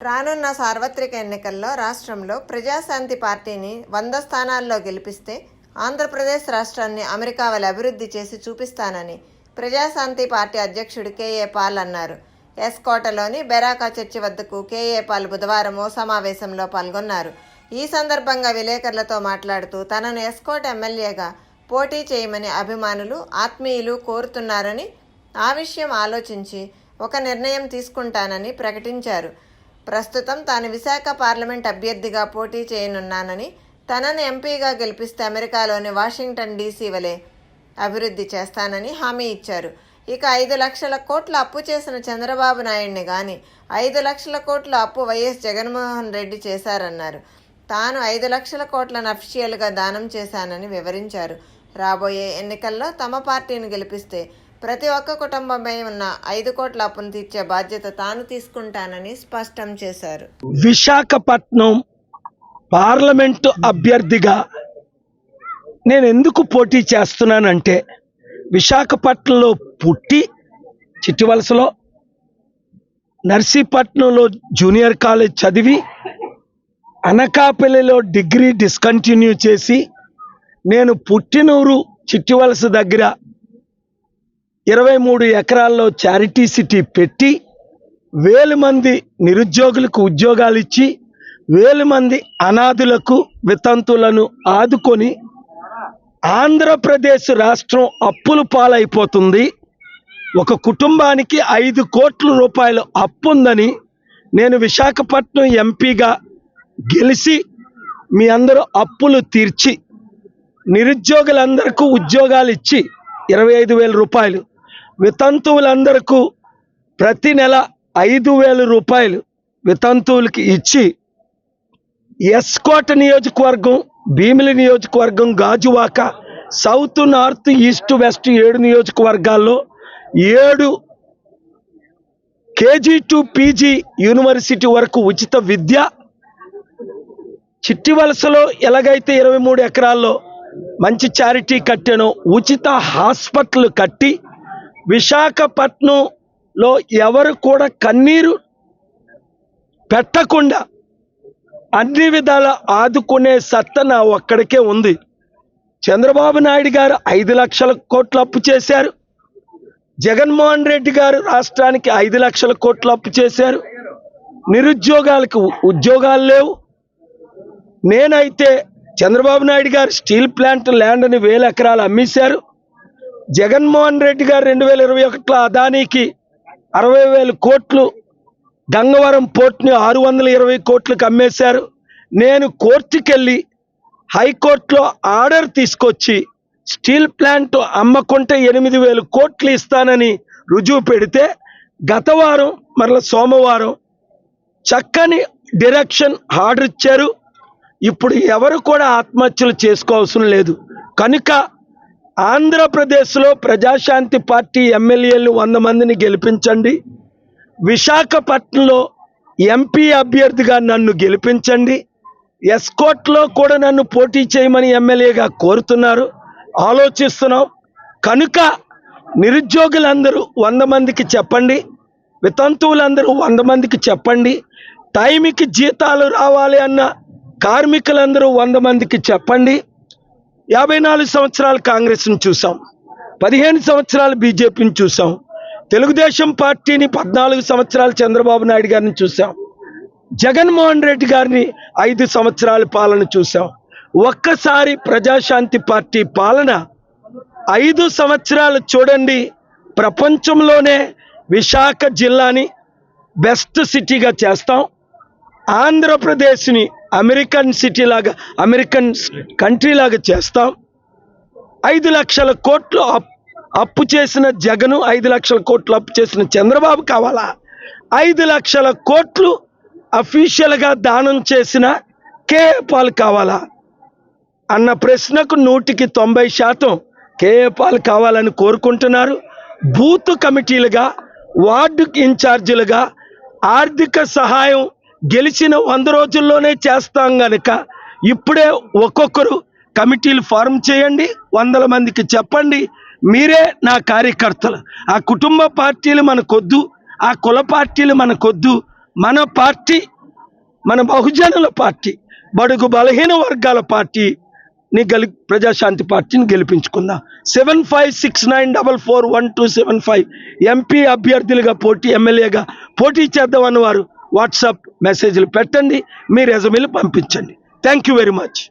రానున్న సార్వత్రిక ఎన్నికల్లో రాష్ట్రంలో ప్రజాశాంతి పార్టీని వంద స్థానాల్లో గెలిపిస్తే ఆంధ్రప్రదేశ్ రాష్ట్రాన్ని అమెరికా వల్ల అభివృద్ధి చేసి చూపిస్తానని ప్రజాశాంతి పార్టీ అధ్యక్షుడు కేఏ పాల్ అన్నారు. ఎస్కోటలోని బెరాకా చర్చి వద్దకు కేఏ పాల్ బుధవారం ఓ సమావేశంలో పాల్గొన్నారు. ఈ సందర్భంగా విలేకరులతో మాట్లాడుతూ తనను ఎస్కోట్ ఎమ్మెల్యేగా పోటీ చేయమని అభిమానులు ఆత్మీయులు కోరుతున్నారని ఆ విషయం ఆలోచించి ఒక నిర్ణయం తీసుకుంటానని ప్రకటించారు. ప్రస్తుతం తాను విశాఖ పార్లమెంట్ అభ్యర్థిగా పోటీ చేయనున్నానని తనను ఎంపీగా గెలిపిస్తే అమెరికాలోని వాషింగ్టన్ డీసీ వలె అభివృద్ధి చేస్తానని హామీ ఇచ్చారు. ఇక ఐదు లక్షల కోట్ల అప్పు చేసిన చంద్రబాబు నాయుడిని కానీ ఐదు లక్షల కోట్ల అప్పు వైఎస్ జగన్మోహన్ రెడ్డి చేశారన్నారు. తాను ఐదు లక్షల కోట్లను అఫిషియల్గా దానం చేశానని వివరించారు. రాబోయే ఎన్నికల్లో తమ పార్టీని గెలిపిస్తే ప్రతి ఒక్క కుటుంబమే ఉన్న ఐదు కోట్ల అప్పును తీర్చే బాధ్యత తాను తీసుకుంటానని స్పష్టం చేశారు. విశాఖపట్నం పార్లమెంటు అభ్యర్థిగా నేను ఎందుకు పోటీ చేస్తున్నానంటే విశాఖపట్నంలో పుట్టి చిట్టివలసలో నర్సీపట్నంలో జూనియర్ కాలేజ్ చదివి అనకాపల్లిలో డిగ్రీ డిస్కంటిన్యూ చేసి నేను పుట్టినూరు చిట్టివలస దగ్గర ఇరవై మూడు ఎకరాల్లో చారిటీ సిటీ పెట్టి వేల మంది నిరుద్యోగులకు ఉద్యోగాలు ఇచ్చి వేల మంది అనాథులకు వితంతులను ఆదుకొని ఆంధ్రప్రదేశ్ రాష్ట్రం అప్పుల పాలైపోతుంది. ఒక కుటుంబానికి ఐదు కోట్ల రూపాయలు అప్పు ఉందని నేను విశాఖపట్నం ఎంపీగా గెలిచి మీ అందరూ అప్పులు తీర్చి నిరుద్యోగులందరికీ ఉద్యోగాలు ఇచ్చి ఇరవై ఐదు వేల రూపాయలు వితంతువులందరకు ప్రతి నెల ఐదు వేల రూపాయలు వితంతువులకి ఇచ్చి ఎస్కోట నియోజకవర్గం భీమిలి నియోజకవర్గం Gajuwaka south north east west ఏడు నియోజకవర్గాల్లో ఏడు కేజీ టు పీజీ యూనివర్సిటీ వరకు ఉచిత విద్య. చిట్టి వలసలో ఎలాగైతే ఇరవై మూడు ఎకరాల్లో మంచి చారిటీ కట్టానో ఉచిత హాస్పిటల్ కట్టి విశాఖపట్నంలో ఎవరు కూడా కన్నీరు పెట్టకుండా అన్ని విధాల ఆదుకునే సత్త నా ఒక్కడికే ఉంది. చంద్రబాబు నాయుడు గారు ఐదు లక్షల కోట్లు అప్పు చేశారు. జగన్మోహన్ రెడ్డి గారు రాష్ట్రానికి ఐదు లక్షల కోట్లు అప్పు చేశారు. నిరుద్యోగాలకు ఉద్యోగాలు లేవు. నేనైతే చంద్రబాబు నాయుడు గారు స్టీల్ ప్లాంట్ ల్యాండ్ని వేల ఎకరాలు అమ్మేశారు. జగన్మోహన్ రెడ్డి గారు రెండు వేల ఇరవై ఒకటిలో అదానీకి అరవై వేల కోట్లు గంగవరం పోర్ట్ని ఆరు వందల ఇరవై కోట్లకు అమ్మేశారు. నేను కోర్టుకెళ్ళి హైకోర్టులో ఆర్డర్ తీసుకొచ్చి స్టీల్ ప్లాంట్ అమ్మకుంటే ఎనిమిది వేలు కోట్లు ఇస్తానని రుజువు పెడితే గత వారం మరల సోమవారం చక్కని డైరెక్షన్ ఆర్డర్ ఇచ్చారు. ఇప్పుడు ఎవరు కూడా ఆత్మహత్యలు చేసుకోవాల్సిన లేదు. కనుక ఆంధ్రప్రదేశ్లో ప్రజాశాంతి పార్టీ ఎమ్మెల్యేలు వంద మందిని గెలిపించండి. విశాఖపట్నంలో ఎంపీ అభ్యర్థిగా నన్ను గెలిపించండి. ఎస్కోట్లో కూడా నన్ను పోటీ చేయమని ఎమ్మెల్యేగా కోరుతున్నారు. ఆలోచిస్తున్నాం. కనుక నిరుద్యోగులందరూ వంద మందికి చెప్పండి. వితంతువులందరూ వంద మందికి చెప్పండి. టైంకి జీతాలు రావాలి అన్న కార్మికులందరూ వంద మందికి చెప్పండి. యాభై నాలుగు సంవత్సరాలు కాంగ్రెస్ని చూసాం. పదిహేను సంవత్సరాలు బీజేపీని చూసాం. తెలుగుదేశం పార్టీని పద్నాలుగు సంవత్సరాలు చంద్రబాబు నాయుడు గారిని చూసాం. జగన్మోహన్ రెడ్డి గారిని ఐదు సంవత్సరాల పాలన చూసాం. ఒక్కసారి ప్రజాశాంతి పార్టీ పాలన ఐదు సంవత్సరాలు చూడండి. ప్రపంచంలోనే విశాఖ జిల్లాని బెస్ట్ సిటీగా చేస్తాం. ఆంధ్రప్రదేశ్ని అమెరికన్ సిటీ లాగా అమెరికన్ కంట్రీ లాగా చేస్తాం. ఐదు లక్షల కోట్లు అప్- అప్పు చేసిన జగను ఐదు లక్షల కోట్లు అప్పు చేసిన చంద్రబాబు కావాలా? ఐదు లక్షల కోట్లు అఫీషియల్గా దానం చేసిన కేఏ పాల్ కావాలా? అన్న ప్రశ్నకు నూటికి తొంభై శాతం కేఏ పాల్ కావాలని కోరుకుంటున్నారు. బూత్ కమిటీలుగా వార్డు ఇన్ఛార్జీలుగా ఆర్థిక సహాయం గెలిచిన వంద రోజుల్లోనే చేస్తాం గనుక ఇప్పుడే ఒక్కొక్కరు కమిటీలు ఫార్మ్ చేయండి వందల మందికి చెప్పండి. మీరే నా కార్యకర్తలు. ఆ కుటుంబ పార్టీలు మనకొద్దు ఆ కుల పార్టీలు మనకొద్దు. మన పార్టీ మన బహుజనుల పార్టీ బడుగు బలహీన వర్గాల పార్టీని గెలి ప్రజాశాంతి పార్టీని గెలిపించుకుందాం. Seven five six nine double four one two seven five MP అభ్యర్థులుగా పోటీ ఎమ్మెల్యేగా పోటీ చేద్దామని వారు వాట్సాప్ మెసేజ్లు పెట్టండి మీ రెజమీలు పంపించండి. Thank you very much